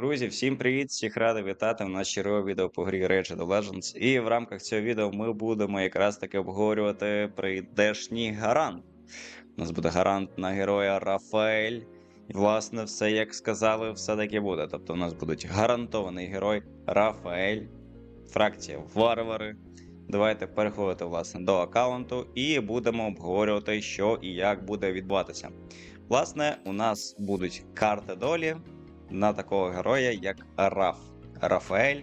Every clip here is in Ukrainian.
Друзі, всім привіт! Всіх радий вітати в нас чергове відео по грі Rage Legends. І в рамках цього відео ми будемо якраз таки обговорювати прийдешній гарант. У нас буде гарант на героя Рафаель. І, власне, все як сказали, все таки буде. Тобто, у нас будуть гарантований герой Рафаель, фракція Варвари. Давайте переходити власне до аккаунту і будемо обговорювати, що і як буде відбуватися. Власне, у нас будуть карти долі на такого героя, як Раф Рафаель,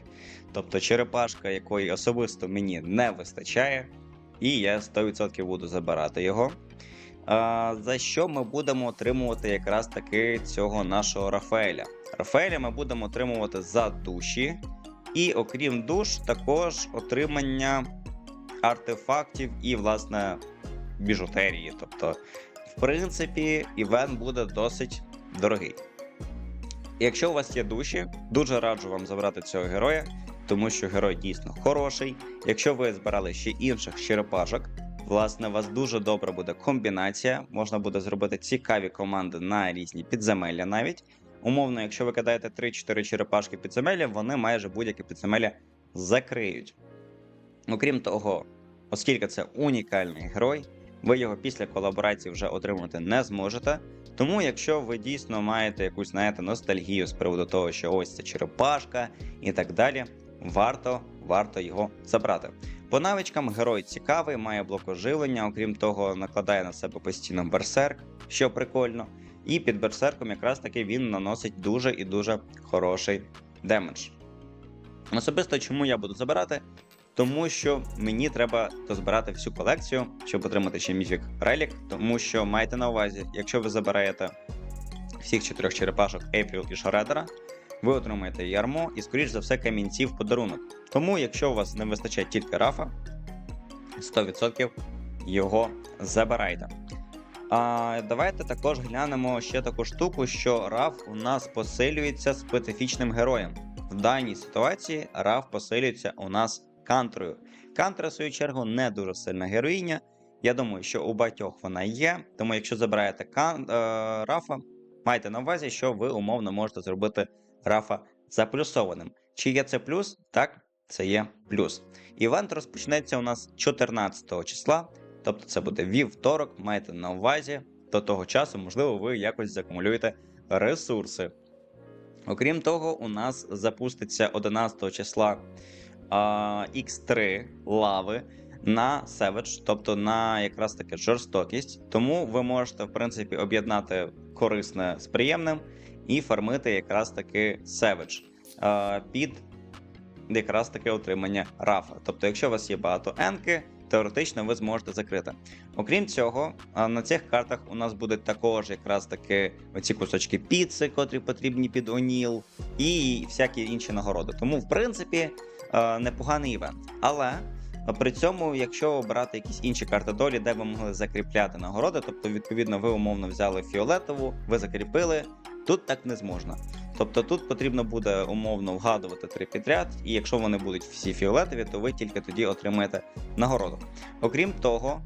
тобто черепашка, якої особисто мені не вистачає, і я 100% буду забирати його. За що ми будемо отримувати якраз таки цього нашого Рафаеля? Рафаеля ми будемо отримувати за душі, і окрім душ, також отримання артефактів і, власне, біжутерії. Тобто, в принципі, івент буде досить дорогий. Якщо у вас є душі, дуже раджу вам забрати цього героя, тому що герой дійсно хороший. Якщо ви збирали ще інших черепашок, власне, у вас дуже добра буде комбінація. Можна буде зробити цікаві команди на різні підземелля навіть. Умовно, якщо ви кидаєте 3-4 черепашки підземелля, вони майже будь-яке підземелля закриють. Окрім того, оскільки це унікальний герой, ви його після колаборації вже отримати не зможете. Тому, якщо ви дійсно маєте якусь знаєте, ностальгію з приводу того, що ось це черепашка і так далі, варто варто його забрати. По навичкам герой цікавий, має блокоживлення, окрім того, накладає на себе постійно берсерк, що прикольно. І під берсерком якраз таки він наносить дуже і дуже хороший демедж. Особисто чому я буду забирати? Тому що мені треба дозбирати всю колекцію, щоб отримати ще міфік релік. Тому що майте на увазі, якщо ви забираєте всіх чотирьох черепашок Ейпріл і Шредера, ви отримаєте ярмо і, скоріш за все, камінці в подарунок. Тому, якщо у вас не вистачає тільки рафа, 100% його забирайте. А, Давайте також глянемо ще таку штуку, що раф у нас посилюється специфічним героєм. В даній ситуації раф посилюється у нас кантрою. Кантра, в свою чергу, не дуже сильна героїня. Я думаю, що у багатьох вона є. Тому, якщо забираєте кан... е... рафа, майте на увазі, що ви умовно можете зробити рафа заплюсованим. Чи є це плюс? Так, це є плюс. Івент розпочнеться у нас 14 числа, тобто це буде вівторок. Майте на увазі, до того часу, можливо, ви якось закумулюєте ресурси. Окрім того, у нас запуститься 11 числа X3 лави на Savage, тобто на якраз таки жорстокість. Тому ви можете, в принципі, об'єднати корисне з приємним і фармити якраз таки Savage під якраз таки отримання рафа. Тобто, якщо у вас є багато енки, теоретично ви зможете закрити. Окрім цього, на цих картах у нас будуть також якраз таки оці кусочки піци, котрі потрібні під Оніл, і всякі інші нагороди. Тому, в принципі. Е, непоганий івент. Але при цьому, якщо брати якісь інші карти долі, де ви могли закріпляти нагороди, тобто, відповідно, ви умовно взяли фіолетову, ви закріпили, тут так не зможна. Тобто тут потрібно буде умовно вгадувати три підряд, і якщо вони будуть всі фіолетові, то ви тільки тоді отримаєте нагороду. Окрім того,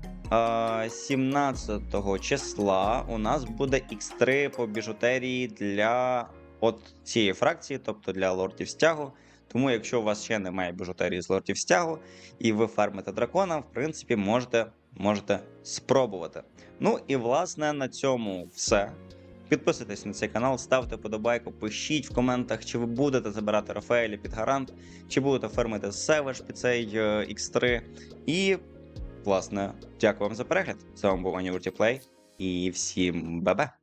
17 е, числа у нас буде X3 по біжутерії для от цієї фракції, тобто для лордів стягу. Тому, якщо у вас ще немає біжутерії з лортів стягу, і ви фармите дракона, в принципі, можете можете спробувати. Ну і власне на цьому все. Підписуйтесь на цей канал, ставте подобайку, пишіть в коментах, чи ви будете забирати Рафаеля під гарант, чи будете фермити Севеш під цей X3. Е, і, власне, дякую вам за перегляд. З вами був Ані Плей, і всім бебе!